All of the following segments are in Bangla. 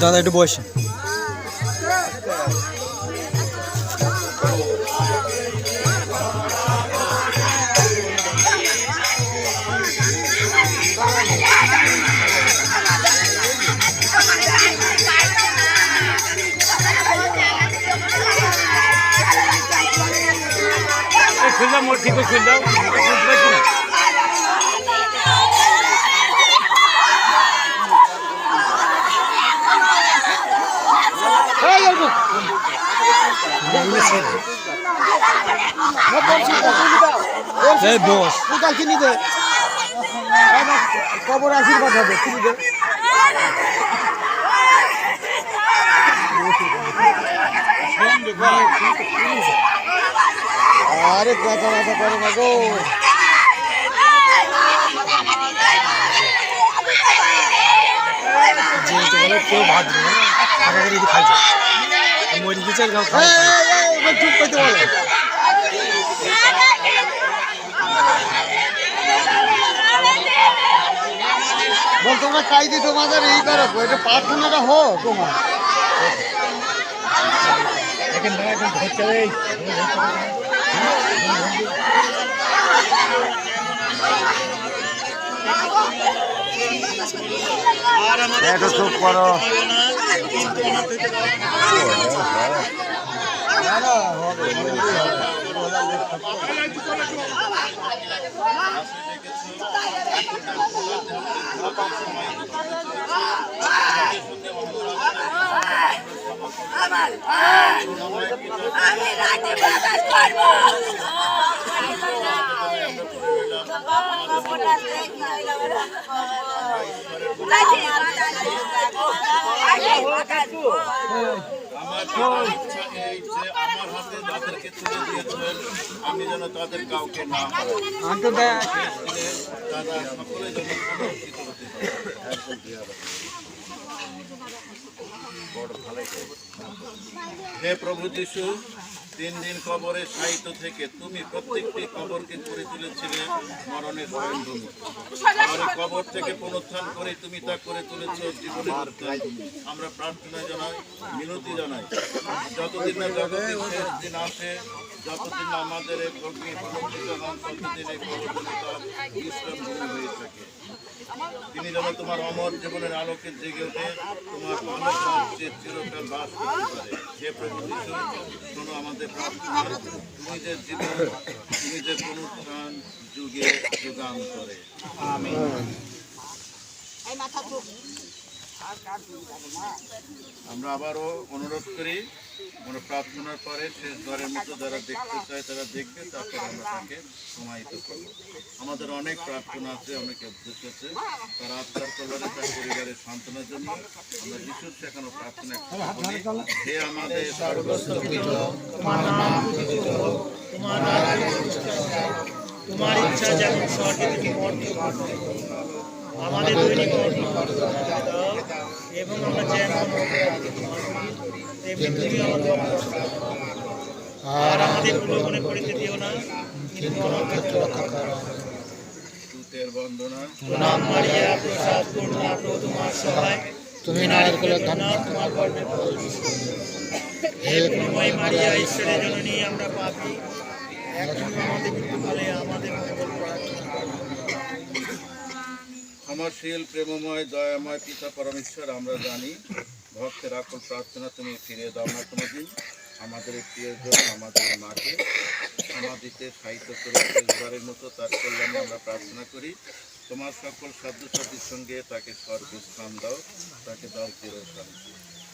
দাদা একটু বসে। ঠিক না? এই বস। কোথায় কিনি দে কবর আশীর্বাদ হবে কিনি দে আরে কথা কথা করে না গো। কেউ ভাত দেবে আমাদের যদি খাইছে মরি গেছে চুপ করতে বলে। বল তোমরা চাইতে তোমাদের এই করো এটা প্রার্থনাটা হো তোমার এখন এখন ধরতে এটা চুপ করো আমি আমার ইচ্ছা এই যে আমার হাতে যাদেরকে তুলে দিয়েছেন আমি যেন তাদের কাউকে না তারা সকলে যেন। হে প্রভু যিশু, তিন দিন কবরে সাহিত্য থেকে তুমি প্রত্যেকটি কবরকে করে তুলেছিলে মরণের স্বয়ংভূমি আর কবর থেকে পুনরুত্থান করে তুমি তা করে তুলেছ উত্থান। আমরা প্রার্থনা জানাই, মিনতি জানাই, যতদিন না জগতের দিন আসে, যতদিন আমাদের এই হন ততদিন এই কবরগুলিটা বিশ্রাম হয়ে থাকে তিনি যেন তোমার অমর জীবনের আলোকে জেগে ওঠে তোমার চিরকাল বাস করতে পারে। হে প্রভু যিশু শোনো আমাদের প্রার্থনা। তুমি যে জীবন তুমি যে অনুষ্ঠান যুগে যুগান্তরে। আমরা আবারও অনুরোধ করি আমরা প্রার্থনার পরে শেষ দ্বারের মতো যারা দেখতে চায় তারা দেখবে, তারপর আমরা তাকে সমাহিত করব। আমাদের অনেক প্রার্থনা আছে, অনেক উদ্দেশ্য আছে। তার আত্মার কল্যাণে তার পরিবারের সান্ত্বনার জন্য। আমরা যিশুর শেখানো প্রার্থনা বলি। হে আমাদের তোমার ইচ্ছা যেমন স্বর্গে আমাদের দৈনিক এবং আমরা যেমন তুমি আমাদের আর আমাদের প্রলোভনে পড়িতে দিও না। কিন্তু রক্ষা করো। দূতের বন্দনা। প্রণাম মারিয়া প্রসাদ করুণা তোমার সহায়। তুমি নারীর কোলে ধন্য তোমার গর্ভে। হে প্রণয় মারিয়া ঈশ্বরের জননী আমরা পাপী। এখন আমাদের মৃত্যুকালে আমাদের মঙ্গল প্রার্থনা করো। ক্ষমাশীল প্রেমময় দয়াময় পিতা পরমেশ্বর আমরা জানি ভক্তের আকল প্রার্থনা তুমি ফিরে দাও না কোনোদিন। আমাদের প্রিয়জন আমাদের মাকে সমাধিতে সাহিত্য করে শেষবারের মতো তার কল্যাণে আমরা প্রার্থনা করি। তোমার সকল সাধ্য সাথীর সঙ্গে তাকে স্বর্গে স্থান দাও তাকে দাও চির শান্তি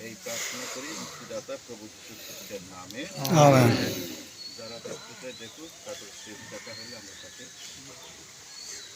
এই প্রার্থনা করি মুক্তিদাতা প্রভু যীশু খ্রিস্টের নামে যারা দেখুক তাদের শেষ দেখা হলে আমরা তাকে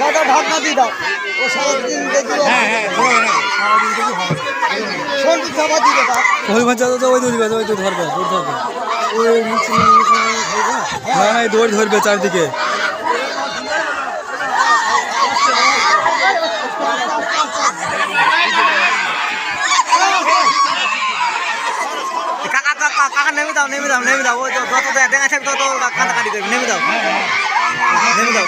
দাদা ঢাকনা দিয়ে দাও ও সারাদিন দেখি হ্যাঁ হ্যাঁ ধরো না। সারাদিন থেকে হবে সন্ধ্যে চাপা দিয়ে দাও ওই মাছ তো ওই দৌড়বে ওই তো ধরবে দৌড় ধরবে ওই ধরবে না না দৌড় ধরবে চারদিকে কাকা কাকা কাকা নেমে দাও নেমে দাও নেমে দাও তো যত দেখা থাকবে তত কাটাকাটি করবে নেমে দাও নেমে দাও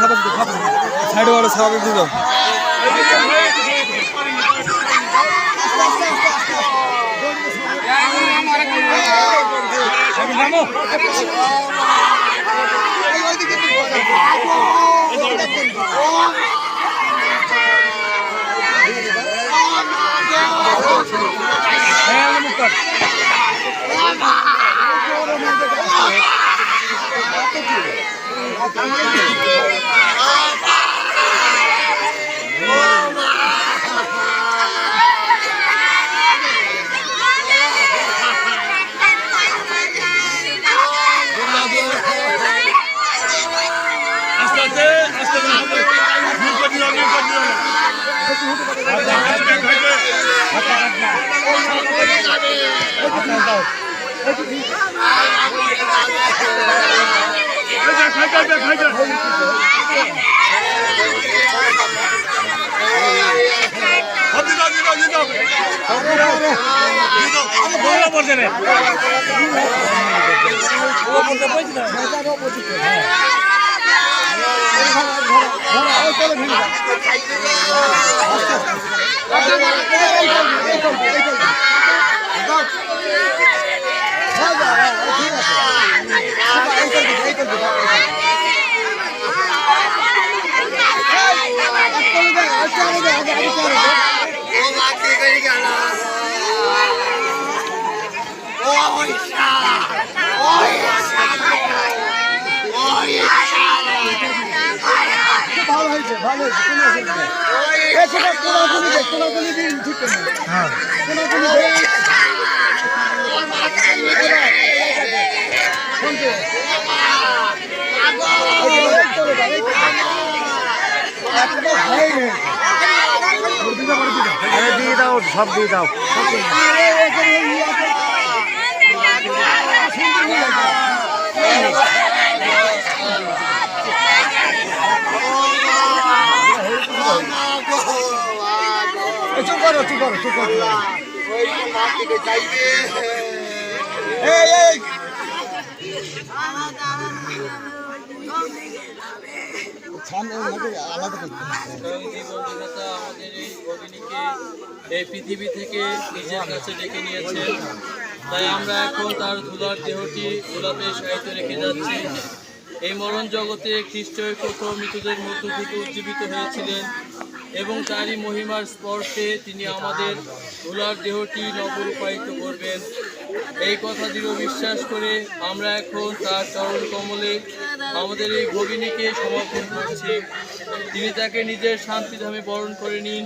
খাবার সাইড ওয়ারে সারা দিল আস্তে আস্তে আস্তে করে হবে। মুখ করে দিও, মুখ করে দিও। হাত দাও, হাত দাও, হাত দাও। হাতটা কাট না। হাতটা দাও। এই যে, খাই যাও, খাই পড়ছে না। ভালো হয়েছে ভালো সেটা কোনাকুনি কোনাকুনি দিন ঠিক হ্যাঁ। কোনাকুনি দিয়ে দাও সব দিয়ে দাও। চুপ করো, চুপ করো চুপ করো। এই এই। এই পৃথিবী থেকে নিজের কাছে ডেকে নিয়েছেন তাই আমরা এখন তার ধুলার দেহটি গোলাপের সাহিত্য রেখে যাচ্ছি। এই মরণ জগতে খ্রিস্টই প্রথম মৃতদের মধ্য থেকে উজ্জীবিত হয়েছিলেন এবং তারই মহিমার স্পর্শে তিনি আমাদের ধুলার দেহটি নবরূপায়িত করবেন। এই কথা দৃঢ় বিশ্বাস করে আমরা এখন তার চরণ কমলে আমাদের এই ভগিনীকে সমর্পণ করছি। তিনি তাকে নিজের শান্তিধামে বরণ করে নিন।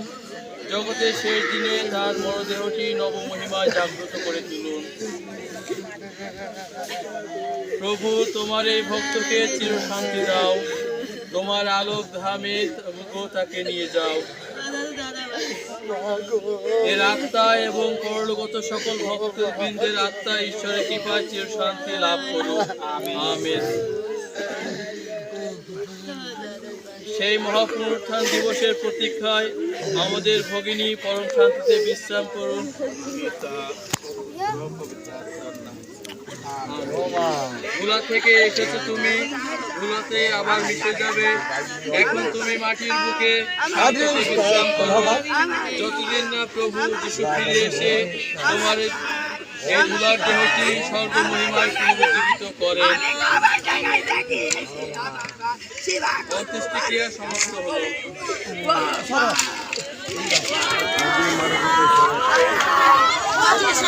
জগতের শেষ দিনে তার মরদেহটি নবমহিমায় জাগ্রত করে তুলুন। প্রভু, তোমার এই ভক্তকে চির শান্তি দাও। তোমার আলোক ধামে তাকে নিয়ে যাও। এর আত্মা এবং পরলোকগত সকল ভক্তবৃন্দের আত্মা ঈশ্বরের কৃপায় চির শান্তি লাভ করুন। আমেন। সেই মহাপুনরুত্থান দিবসের প্রতীক্ষায় আমাদের ভগিনী পরম শান্তিতে বিশ্রাম করুন। ধুলা থেকে এসেছ তুমি। ধুলাতে আবার মিশে যাবে। এখন তুমি মাটির বুকে বিশ্রাম করো যতদিন না প্রভু যিশু ফিরে এসে তোমার এই ধুলার দেহটি সর্বমহিমায় পুনরুজ্জীবিত করেন অন্ত্যেষ্টি ক্রিয়া সমাপ্ত হলো। Yes.